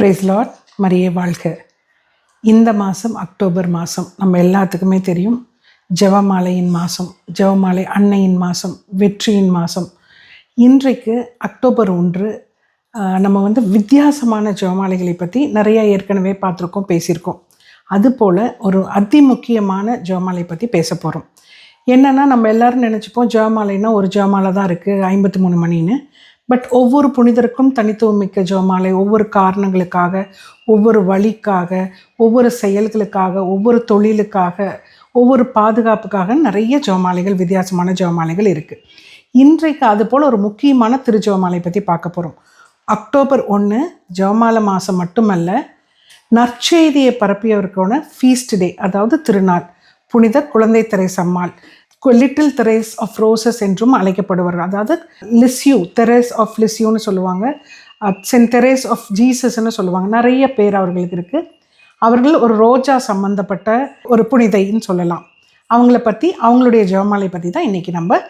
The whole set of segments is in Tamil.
பிரேஸ் லாட் மரியே வாழ்க. இந்த மாதம் அக்டோபர் மாதம் நம்ம எல்லாத்துக்குமே தெரியும். ஜெபமாலையின் மாதம் ஜெபமாலை அன்னையின் மாதம் வெற்றியின் மாதம் இன்றைக்கு அக்டோபர் ஒன்று நம்ம வந்து வித்தியாசமான ஜெவமாலைகளை பற்றி நிறையா ஏற்கனவே பார்த்துருக்கோம் பேசியிருக்கோம். அதுபோல் ஒரு அதி முக்கியமான ஜெபமாலை பற்றி பேச போகிறோம் என்னென்னா நம்ம எல்லோரும் நினச்சிப்போம் ஜெபமாலைன்னா ஒரு ஜெவமாலை தான் இருக்குது ஐம்பத்தி மூணு மணின்னு. பட் ஒவ்வொரு புனிதருக்கும் தனித்துவமிக்க ஜெபமாலை ஒவ்வொரு காரணங்களுக்காக ஒவ்வொரு வழிக்காக ஒவ்வொரு செயல்களுக்காக ஒவ்வொரு தொழிலுக்காக ஒவ்வொரு பாதுகாப்புக்காக நிறைய ஜெபமாலைகள் வித்தியாசமான ஜெபமாலைகள் இருக்குது இன்றைக்கு அதுபோல் ஒரு முக்கியமான திருஜெபமாலை பற்றி பார்க்க போகிறோம் அக்டோபர் ஒன்று ஜெபமாலை மாதம் மட்டுமல்ல நற்செய்தியை பரப்பியவருக்கான ஃபீஸ்ட் டே அதாவது திருநாள். புனித குழந்தை தெரேசம்மாள் லிட்டில் தெரேஸ் ஆஃப் ரோசஸ் என்றும் அழைக்கப்படுவார்கள். அதாவது லிஸ்யூ தெரேஸ் ஆஃப் லிஸ்யூன்னு சொல்லுவாங்க. சென்ட் தெரேஸ் ஆஃப் ஜீசஸ்ன்னு சொல்லுவாங்க. நிறைய பேர் அவர்களுக்கு இருக்குது அவர்கள் ஒரு ரோஜா சம்பந்தப்பட்ட ஒரு புனிதைன்னு சொல்லலாம். அவங்கள பற்றி அவங்களுடைய ஜெபமாலை பற்றி தான் இன்றைக்கி நம்ம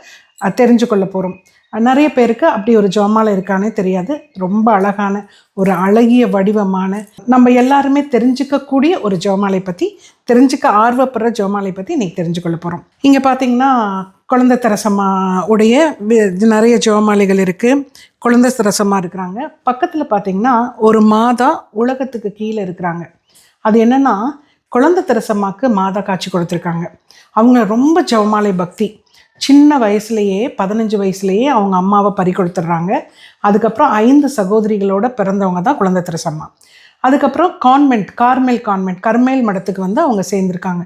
தெரிஞ்சு கொள்ள போகிறோம் நிறைய பேருக்கு அப்படி ஒரு ஜோமாலை இருக்கானே தெரியாது. ரொம்ப அழகான ஒரு அழகிய வடிவமான நம்ம எல்லாருமே தெரிஞ்சுக்கக்கூடிய ஒரு ஜெபமாலை பற்றி தெரிஞ்சுக்க ஆர்வப்படுற ஜெபமாலை பற்றி இன்றைக்கி தெரிஞ்சுக்கொள்ள போகிறோம் இங்கே பார்த்தீங்கன்னா குழந்தை தரசம்மா உடைய நிறைய ஜோமாலைகள் இருக்குது குழந்தை தரசம்மா இருக்கிறாங்க. பக்கத்தில் பார்த்தீங்கன்னா ஒரு மாதா உலகத்துக்கு கீழே இருக்கிறாங்க. அது என்னன்னா குழந்தை தெரசம்மாக்கு மாதா காட்சி கொடுத்துருக்காங்க. அவங்க ரொம்ப ஜவமாலை பக்தி. சின்ன வயசுலேயே பதினஞ்சு வயசுலேயே அவங்க அம்மாவை பறி கொடுத்துட்றாங்க. அதுக்கப்புறம் ஐந்து சகோதரிகளோட பிறந்தவங்க தான் குழந்தை திருசம்மா. அதுக்கப்புறம் கான்வெண்ட் கார்மேல் கான்வெண்ட் கர்மேல் மடத்துக்கு வந்து அவங்க சேர்ந்துருக்காங்க.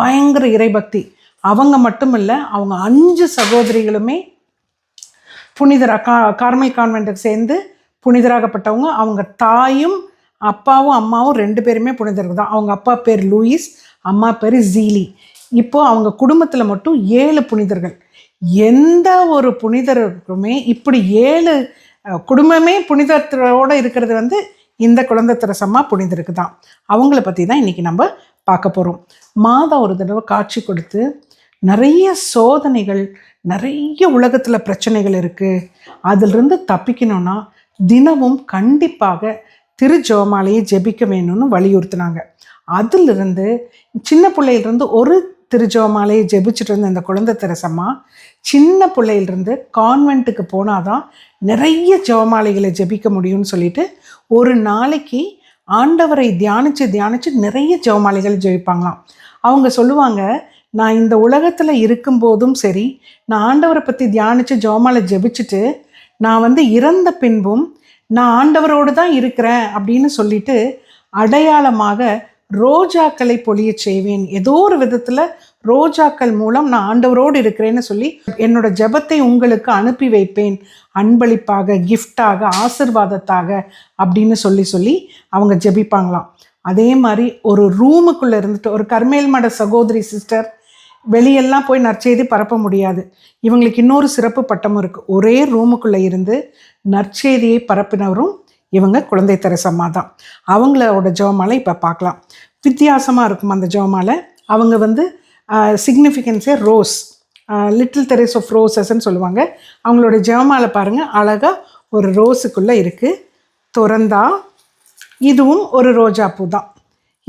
பயங்கர இறைபக்தி. அவங்க மட்டும் இல்லை அவங்க அஞ்சு சகோதரிகளுமே புனிதரா கா கார்மல் கான்வெண்ட்டுக்கு சேர்ந்து புனிதராகப்பட்டவங்க. அவங்க தாயும் அப்பாவும் அம்மாவும் ரெண்டு பேருமே புனிதர்கள் தான். அவங்க அப்பா பேர் லூயிஸ் அம்மா பேர் ஜீலி இப்போது அவங்க குடும்பத்தில் மட்டும் ஏழு புனிதர்கள். எந்த ஒரு புனிதருக்குமே இப்படி ஏழு குடும்பமே புனிதத்தோடு இருக்கிறது வந்து இந்த குழந்தை திரசம்மா புனிதருக்கு தான். அவங்கள பற்றி தான் இன்றைக்கி நம்ம பார்க்க போகிறோம் மாதம் ஒரு தடவை காட்சி கொடுத்து நிறைய சோதனைகள் நிறைய உலகத்தில் பிரச்சனைகள் இருக்குது அதிலிருந்து தப்பிக்கணும்னா தினமும் கண்டிப்பாக திரு ஜோமாலையை ஜெபிக்க வேணும்னு வலியுறுத்தினாங்க. அதிலிருந்து சின்ன பிள்ளையிலிருந்து ஒரு திருஜோமாலையை ஜெபிச்சுட்டு இருந்த இந்த குழந்தை தெரசம்மா சின்ன பிள்ளையிலிருந்து கான்வென்ட்டுக்கு போனாதான் நிறைய ஜோமாலைகளை ஜெபிக்க முடியும்னு சொல்லிட்டு ஒரு நாளைக்கு ஆண்டவரை தியானித்து தியானித்து நிறைய ஜெபமாலைகள் ஜெபிப்பாங்களாம். அவங்க சொல்லுவாங்க நான் இந்த உலகத்தில் இருக்கும்போதும் சரி நான் ஆண்டவரை பற்றி தியானித்து ஜெபமாலை ஜெபிச்சுட்டு நான் வந்து இறந்த பின்பும் நான் ஆண்டவரோடு தான் இருக்கிறேன் அப்படின்னு சொல்லிட்டு அடையாளமாக ரோஜாக்களை பொழியச் செய்வேன். ஏதோ ஒரு விதத்தில் ரோஜாக்கள் மூலம் நான் ஆண்டவரோடு இருக்கிறேன்னு சொல்லி என்னோட ஜெபத்தை உங்களுக்கு அனுப்பி வைப்பேன். அன்பளிப்பாக கிஃப்டாக ஆசிர்வாதத்தாக அப்படின்னு சொல்லி சொல்லி அவங்க ஜெபிப்பாங்களாம். அதே மாதிரி ஒரு ரூமுக்குள்ளே இருந்துட்டு ஒரு கர்மேல் மட சகோதரி சிஸ்டர் வெளியெல்லாம் போய் நற்செய்தி பரப்ப முடியாது. இவங்களுக்கு இன்னொரு சிறப்பு பட்டமும் இருக்குது ஒரே ரூமுக்குள்ளே இருந்து நற்செய்தியை பரப்பினவரும் இவங்க குழந்தை தெரசம்மா தான். அவங்களோட ஜெபமாலை இப்போ பார்க்கலாம். வித்தியாசமாக இருக்கும் அந்த ஜெபமாலை. அவங்க வந்து சிக்னிஃபிகன்ஸே ரோஸ் லிட்டில் தெரேஸ் ஆஃப் ரோசஸ்ன்னு சொல்லுவாங்க. அவங்களோட ஜெபமாலை பாருங்கள் அழகாக ஒரு ரோஸுக்குள்ளே இருக்குது திறந்தா இதுவும் ஒரு ரோஜாப்பூ தான்.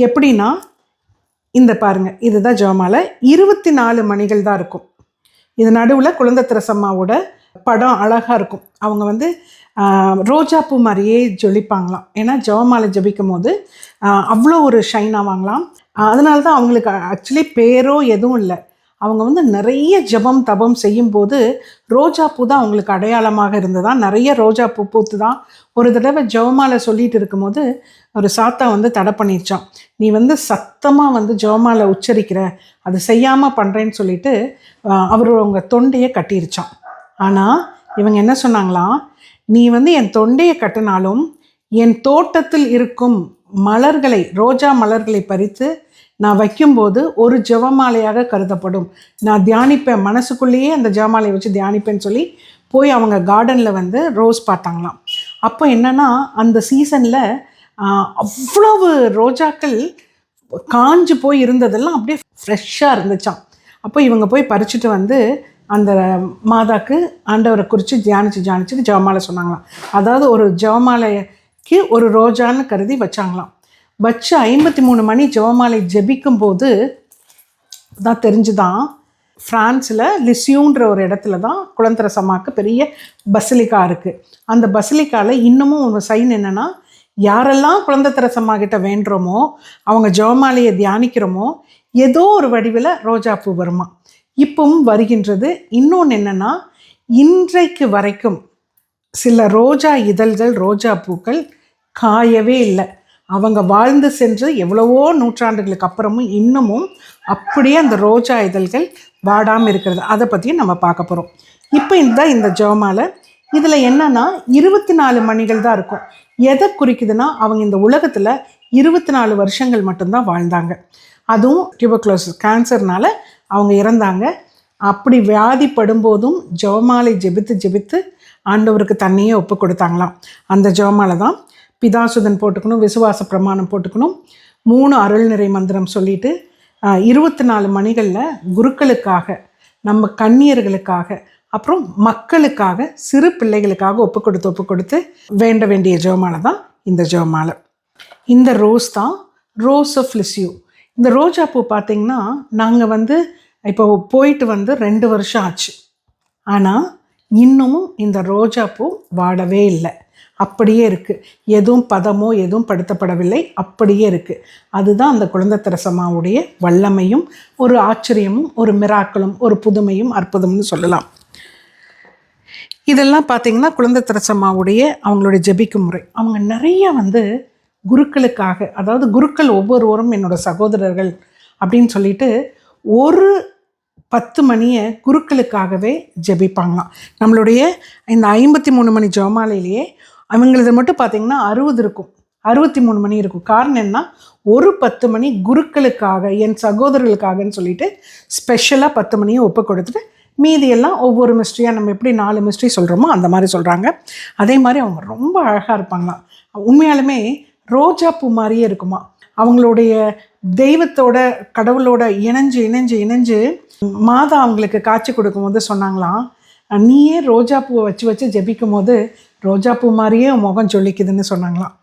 எப்படின்னா இந்த பாருங்க இதுதான் ஜெபமாலை இருபத்தி நாலு மணிகள் தான் இருக்கும். இது நடுவில் குழந்தை திரசம்மாவோட படம் அழகாக இருக்கும். அவங்க வந்து ரோஜாப்பூ மாதிரியே ஜொலிப்பாங்களாம். ஏன்னா ஜெபமாலை ஜபிக்கும் போது அவ்வளோ ஒரு ஷைன் ஆவாங்களாம் அதனால தான் அவங்களுக்கு ஆக்சுவலி பேரோ எதுவும் இல்லை. அவங்க வந்து நிறைய ஜெபம் தபம் செய்யும்போது ரோஜா பூ தான் அவங்களுக்கு அடையாளமாக இருந்ததா? நிறைய ரோஜா பூ பூத்து தான் ஒரு தடவை ஜெபமாலை சொல்லிட்டு இருக்கும்போது ஒரு சாத்தா வந்து தடை பண்ணிருச்சான் நீ வந்து சத்தமாக வந்து ஜெபமாலை உச்சரிக்கிற அது செய்யாமல் பண்ணுறேன்னு சொல்லிட்டு அவர் அவங்க தொண்டையை கட்டிருச்சான் ஆனால் இவங்க என்ன சொன்னாங்களாம் நீ வந்து என் தொண்டையை கட்டினாலும் என் தோட்டத்தில் இருக்கும் மலர்களை ரோஜா மலர்களை பறித்து நான் வைக்கும்போது ஒரு ஜெபமாலையாக கருதப்படும். நான் தியானிப்பேன் மனசுக்குள்ளேயே அந்த ஜெபமாலையை வச்சு தியானிப்பேன்னு சொல்லி போய் அவங்க கார்டனில் வந்து ரோஸ் பார்த்தாங்களாம். அப்போ என்னென்னா அந்த சீசனில் அவ்வளவு ரோஜாக்கள் காஞ்சு போய் இருந்ததெல்லாம் அப்படியே ஃப்ரெஷ்ஷாக இருந்துச்சாம். அப்போ இவங்க போய் பறிச்சுட்டு வந்து அந்த மாதாக்கு ஆண்டவரை குறித்து தியானிச்சு தியானிச்சுட்டு ஜெபமாலை சொன்னாங்களாம். அதாவது ஒரு ஜெவமாலைக்கு ஒரு ரோஜான்னு கருதி வச்சாங்களாம். வச்சு ஐம்பத்தி மூணு மணி ஜெபமாலை ஜெபிக்கும் போது தான் தெரிஞ்சுதான் ஃப்ரான்ஸில் லிசியூன்ற ஒரு இடத்துல தான் குளந்தர சமாக்கு பெரிய பசிலிக்கா இருக்குது அந்த பசிலிக்காவில் இன்னமும் ஒரு சைன் என்னென்னா யாரெல்லாம் குழந்தை தெரசம்மா கிட்ட வேண்டுறோமோ அவங்க ஜெபமாலையை தியானிக்கிறோமோ ஏதோ ஒரு வடிவில் ரோஜாப்பூ வருமா? இப்பவும் வருகின்றது. இன்னொன்று என்னென்னா இன்றைக்கு வரைக்கும் சில ரோஜா இதழ்கள் ரோஜா பூக்கள் காயவே இல்லை. அவங்க வாழ்ந்து சென்று எவ்வளவோ நூற்றாண்டுகளுக்கு அப்புறமும் இன்னமும் அப்படியே அந்த ரோஜா இதழ்கள் வாடாமல் இருக்கிறது. அதை பற்றியும் நம்ம பார்க்க போகிறோம் இப்போ இந்த இந்த ஜெபமாலை. இதில் என்னன்னா இருபத்தி நாலு மணிகள் தான் இருக்கும். எதை குறிக்குதுன்னா அவங்க இந்த உலகத்தில் இருபத்தி நாலு வருஷங்கள் மட்டும்தான் வாழ்ந்தாங்க. அதுவும் டியூபக்ளோசிஸ் கேன்சர்னால அவங்க இறந்தாங்க. அப்படி வியாதிப்படும் போதும் ஜெபமாலை ஜெபித்து ஜெபித்து ஆண்டவருக்கு தண்ணியே ஒப்பு கொடுத்தாங்களாம். அந்த ஜெபமாலை தான் பிதாசுதன் போட்டுக்கணும் விசுவாச பிரமாணம் போட்டுக்கணும். மூணு அருள்நிறை மந்திரம் சொல்லிட்டு இருபத்தி நாலு மணிகளில் குருக்களுக்காக நம்ம கன்னியர்களுக்காக அப்புறம் மக்களுக்காக சிறு பிள்ளைகளுக்காக ஒப்பு கொடுத்து ஒப்பு கொடுத்து வேண்ட வேண்டிய ஜெபமாலை தான் இந்த ஜெபமாலை. இந்த ரோஸ் தான் ரோஸ் ஆஃப் லிஸ்யூ இந்த ரோஜா பூ பார்த்திங்கன்னா நாங்கள் வந்து இப்போ போயிட்டு வந்து ரெண்டு வருஷம் ஆச்சு. ஆனால் இன்னமும் இந்த ரோஜா பூ வாடவே இல்லை. அப்படியே இருக்குது எதுவும் பதமோ எதுவும் படுத்தப்படவில்லை. அப்படியே இருக்குது அதுதான் அந்த குழந்தை தெரசம்மாவுடைய வல்லமையும் ஒரு ஆச்சரியமும் ஒரு மிராக்களும் ஒரு புதுமையும் அற்புதம்னு சொல்லலாம். இதெல்லாம் பார்த்திங்கன்னா குழந்தை திரசம்மாவுடைய அவங்களுடைய ஜெபிக்கும் முறை. அவங்க நிறைய வந்து குருக்களுக்காக அதாவது குருக்கள் ஒவ்வொருவரும் என்னோட சகோதரர்கள் அப்படின்னு சொல்லிட்டு ஒரு பத்து மணியை குருக்களுக்காகவே ஜெபிப்பாங்களாம். நம்மளுடைய இந்த ஐம்பத்தி மூணு மணி ஜெபமாலையிலேயே அவங்களது மட்டும் பார்த்தீங்கன்னா அறுபது இருக்கும். அறுபத்தி மூணு மணி இருக்கும். காரணம் என்ன ஒரு பத்து மணி குருக்களுக்காக என் சகோதரர்களுக்காகன்னு சொல்லிட்டு ஸ்பெஷலாக பத்து மணியை ஒப்பு கொடுத்துட்டு மீதியெல்லாம் ஒவ்வொரு மிஸ்ட்ரியாக நம்ம எப்படி நாலு மிஸ்ட்ரி சொல்கிறோமோ அந்த மாதிரி சொல்கிறாங்க அதே மாதிரி அவங்க ரொம்ப அழகாக இருப்பாங்களாம். உண்மையாலுமே ரோஜா பூ மாதிரியே இருக்குமா? அவங்களுடைய தெய்வத்தோட கடவுளோட இணைஞ்சு இணைஞ்சு இணைஞ்சு மாதா அவங்களுக்கு காட்சி கொடுக்கும்போது சொன்னாங்களாம் நீயே ரோஜா பூவை வச்சு வச்சு ஜெபிக்கும் போது ரோஜா பூ மாதிரியே முகம் ஜொலிக்குதுன்னு சொன்னாங்களாம்.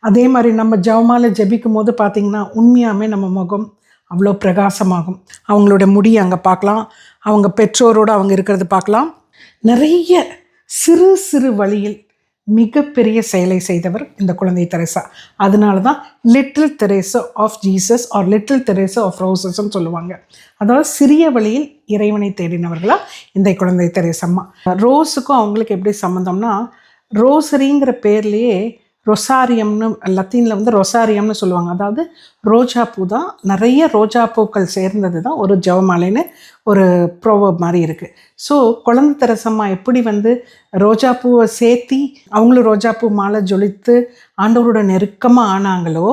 அதே மாதிரி நம்ம ஜவமால ஜெபிக்கும் போது பார்த்திங்கன்னா உண்மையாகவே நம்ம முகம் அவ்வளோ பிரகாசமாகும். அவங்களோட முடியை அங்கே பார்க்கலாம். அவங்க பெற்றோரோடு அவங்க இருக்கிறது பார்க்கலாம். நிறைய சிறு சிறு வழியில் மிகப்பெரிய செயலை செய்தவர் இந்த குழந்தை தெரேசா. அதனால தான் little Teresa of Jesus or little Teresa of ரோசஸ்ன்னு சொல்லுவாங்க. அதாவது சிறிய வழியில் இறைவனை தேடினவர்களா இந்த குழந்தை தெரேசம்மா. ரோஸுக்கும் அவங்களுக்கு எப்படி சம்மந்தம்னா ரோசரிங்கிற பேர்லேயே ரொசாரியம்னு லத்தீனில் வந்து ரொசாரியம்னு சொல்லுவாங்க. அதாவது ரோஜா பூ தான் நிறைய ரோஜா பூக்கள் சேர்ந்தது தான் ஒரு ஜவமாலைன்னு ஒரு ப்ரோவப் மாதிரி இருக்குது ஸோ குழந்தை தெரசம்மா எப்படி வந்து ரோஜா பூவை சேர்த்தி அவங்களும் ரோஜா பூ மாலை ஜொலித்து ஆண்டவரோட நெருக்கமாக ஆனாங்களோ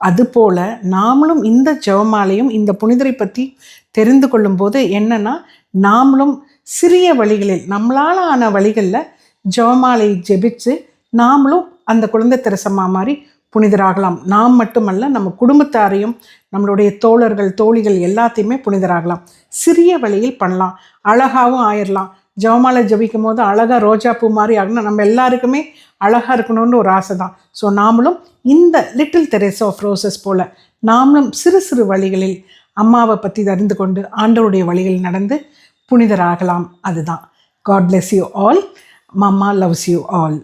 அதுபோல் நாமளும் இந்த ஜெவமாலையும் இந்த புனிதரை பற்றி தெரிந்து கொள்ளும்போது என்னென்னா நாமளும் சிறிய வழிகளில் நம்மளால் ஆன வழிகளில் ஜெவமாலை ஜெபிச்சு நாமளும் அந்த குழந்தை தெரசம்மா மாதிரி புனிதராகலாம். நாம் மட்டுமல்ல நம்ம குடும்பத்தாரையும் நம்மளுடைய தோழர்கள் தோழிகள் எல்லாத்தையுமே புனிதராகலாம். சிறிய வழியில் பண்ணலாம். அழகாகவும் ஆயிடலாம் ஜவமாலை ஜபிக்கும் போது அழகாக ரோஜா பூ மாதிரி ஆகணும் நம்ம எல்லாருக்குமே அழகாக இருக்கணும்னு ஒரு ஆசை தான். ஸோ நாமளும் இந்த லிட்டில் தெரேஸ் ஆஃப் ரோசஸ் போல் நாமளும் சிறு சிறு வழிகளில் அம்மாவை பற்றி அறிந்து கொண்டு ஆண்டவருடைய வழிகளில் நடந்து புனிதராகலாம். அதுதான். God bless you all mama loves you all